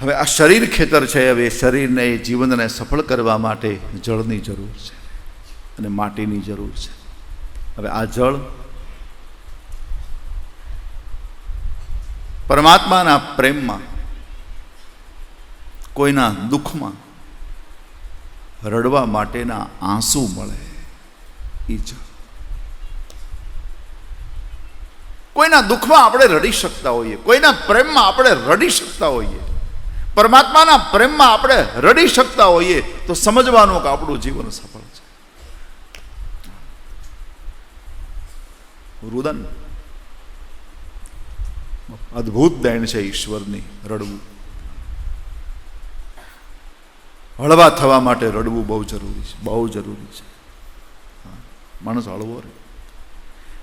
હવે આ શરીર ખેતર છે, હવે એ શરીરને, એ જીવનને સફળ કરવા માટે જળની જરૂર છે અને માટીની જરૂર છે. હવે આ જળ પરમાત્માના પ્રેમમાં, કોઈના દુઃખમાં રડવા માટેના આંસુ મળે એ જળ. કોઈના દુઃખમાં આપણે રડી શકતા હોઈએ, કોઈના પ્રેમમાં આપણે રડી શકતા હોઈએ પરમાત્માના પ્રેમમાં આપણે રડી શકતા હોઈએ તો સમજવાનું કે આપણું જીવન સફળ છે. રુદન. અદ્ભુત દેણ છે ઈશ્વરની રડવું. હળવા થવા માટે રડવું બહુ જરૂરી છે, બહુ જરૂરી છે. માણસ હળવો રહે.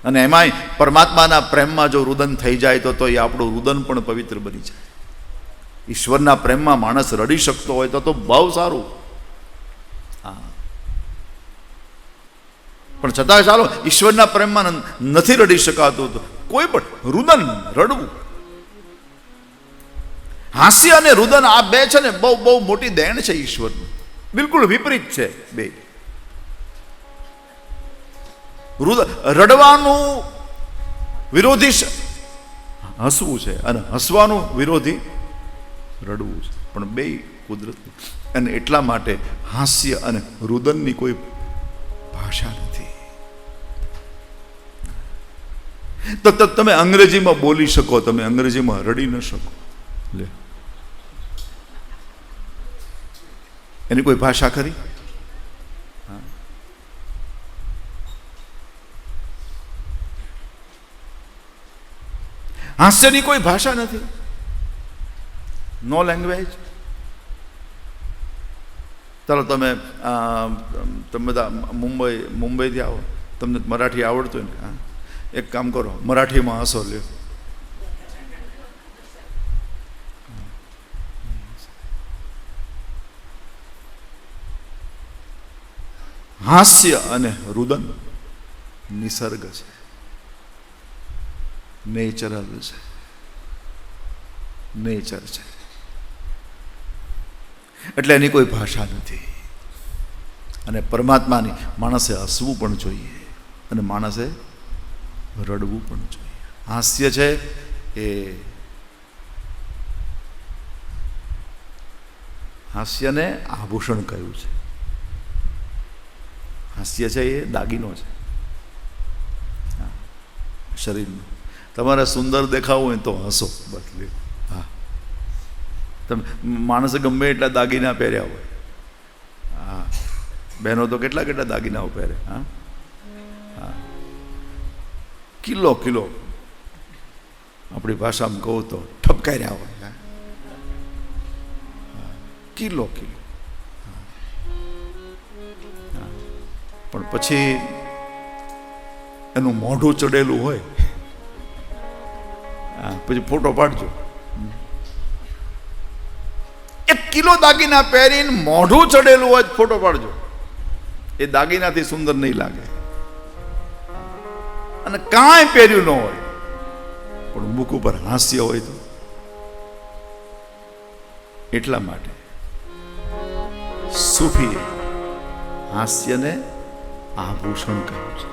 અને એમાંય પરમાત્માના પ્રેમમાં જો રુદન થઈ જાય તો તો એ આપણું રુદન પણ પવિત્ર બની જાય. ઈશ્વરના પ્રેમમાં માણસ રડી શકતો હોય તો તો બહુ સારું. હા. પણ છતાં ચાલો, ઈશ્વરના પ્રેમમાં નથી રડી શકાતું કોઈ પણ રુદન રડવું. હાસ્ય અને રુદન આ બે છે ને બહુ બહુ મોટી દેણ છે ઈશ્વરનું. બિલકુલ વિપરીત છે બે. રડવાનું વિરોધી હસવું છે અને હસવાનું વિરોધી રડવું છે. પણ બે કુદરત અને એટલા માટે હાસ્ય અને રુદનની કોઈ ભાષા નથી. તો તો તમે અંગ્રેજીમાં બોલી શકો તમે અંગ્રેજીમાં રડી ન શકો. લે. એની કોઈ ભાષા ખરી? હાસ્યની કોઈ ભાષા નથી. નો લેંગ્વેજ ચાલો તમે તમે બધા મુંબઈ, મુંબઈથી આવો. તમને મરાઠી આવડતું હોય ને? એક કામ કરો, મરાઠીમાં હસો લ્યો. હાસ્ય અને રુદન નિસર્ગ છે. નેચરલ છે. નેચર છે. એટલે એની કોઈ ભાષા નથી. અને પરમાત્માની માણસે હસવું પણ જોઈએ અને માણસે રડવું પણ જોઈએ. હાસ્ય છે એ હાસ્યને આભૂષણ કહ્યું છે. હાસ્ય છે એ દાગીનો છે. શરીરનો. તમારે સુંદર દેખાવું હોય તો હસો, બસ. તમે માણસે ગમે એટલા દાગીના પહેર્યા હોય. હા. બહેનો તો કેટલા કેટલા દાગીનાઓ પહેરે, હા? હા. Kilo kilo. આપણી ભાષામાં કહું તો ઠપકાર્યા હોય, હા. હા. Kilo kilo. પણ પછી એનું મોઢું ચડેલું હોય. પછી ફોટો પાડજો. કિલો દાગીના પહેરીને મોઢું ચડેલું હોય ફોટો પાડજો. એ દાગીનાથી સુંદર નહીં લાગે. અને કાંઈ પહેર્યું ન હોય, પણ મુખ ઉપર હાસ્ય હોય તો. એટલા માટે સૂફીએ હાસ્યને આભૂષણ કહ્યું છે.